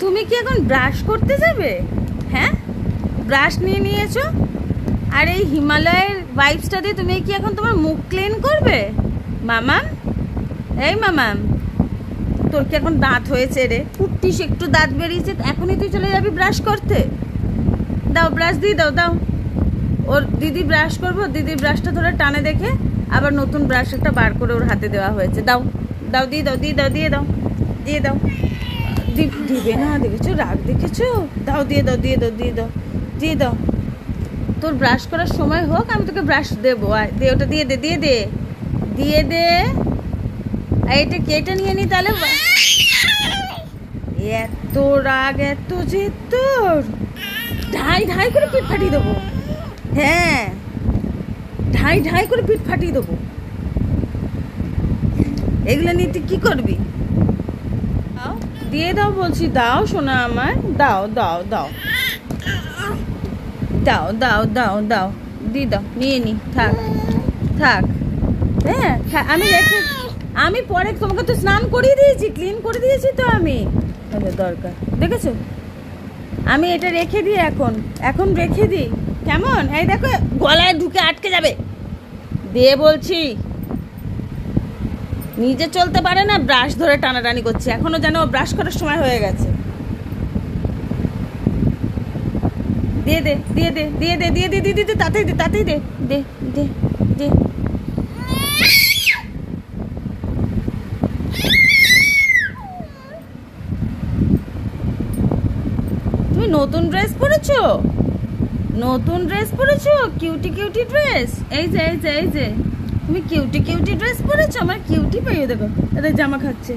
তুমি কি এখন ব্রাশ করতে যাবে? হ্যাঁ? ব্রাশ নিয়ে নিয়েছো? আর এই হিমালয়ের ওয়াইপসটা দিয়ে তুমি কি এখন তোমার মুখ ক্লিন করবে? মামাম? এই মামাম, তোর কি এখন দাঁত হয়েছে রে? ফুটতিস একটু দাঁত বেরিয়েছে, এখনই তুই চলে যাবি ব্রাশ করতে। দাও ব্রাশ দিয়ে দাও দাও। ওর দিদি ব্রাশ করব দিদির ব্রাশটা ধরে টানে দেখে আবার নতুন ব্রাশ একটা বার করে ওর হাতে দেওয়া হয়েছে। দাও দাও, দিয়ে দাও দিয়ে দাও দিয়ে দাও দিয়ে দাও। দিবে না, দেখেছ? রাগ দেখেছ? দাও, দিয়ে দাও দিয়ে দাও দিয়ে দাও দিয়ে দাও। তোর ব্রাশ করার সময় হোক, আমি তোকে ব্রাশ দেবো। দে, ওটা দিয়ে দে দিয়ে দে। দিয়ে দে। আর এটা কেটে নিয়ে নি তাহলে? এত রাগ, এত যে তোর। ঢাই ঢাই করে পিঠ ফাটিয়ে দেবো। হ্যাঁ। ঢাই ঢাই করে পিঠ ফাটিয়ে দেবো। এগুলো নিয়ে তুই কি করবি? দিয়ে দাও বলছি, দাও শোনা আমার, দাও দাও দাও। দাও দাও দাও দাও। দি দাও, নিয়ে নি, থাক থাক। হ্যাঁ খা- আমি রেখে, আমি পরে তোমাকে তো স্নান করিয়ে দিয়েছি ক্লিন করে দিয়েছি তো আমি। দরকার, দেখেছ? আমি এটা রেখে দিই এখন এখন রেখে দিই। কেমন? এই দেখো, গলায় ঢুকে আটকে যাবে। দিয়ে বলছি নিজে চলতে পারে না ব্রাশ ধরে টানাটানি করছে। এখনও যেন ব্রাশ করার সময় হয়ে গেছে। দিয়ে দে দিয়ে দে দিয়ে দে দিয়ে দে দিয়ে দে তাতেই দে তাতেই দে দে দে দে। তুমি নতুন ড্রেস পরেছো? নতুন ড্রেস পরেছো? কিউটি কিউটি ড্রেস এই যে এই যে এই যে। তুমি কিউটি কিউটি ড্রেস পরেছো? আমার কিউটি পাইয়ে দেখো এদের জামা খাচ্ছে।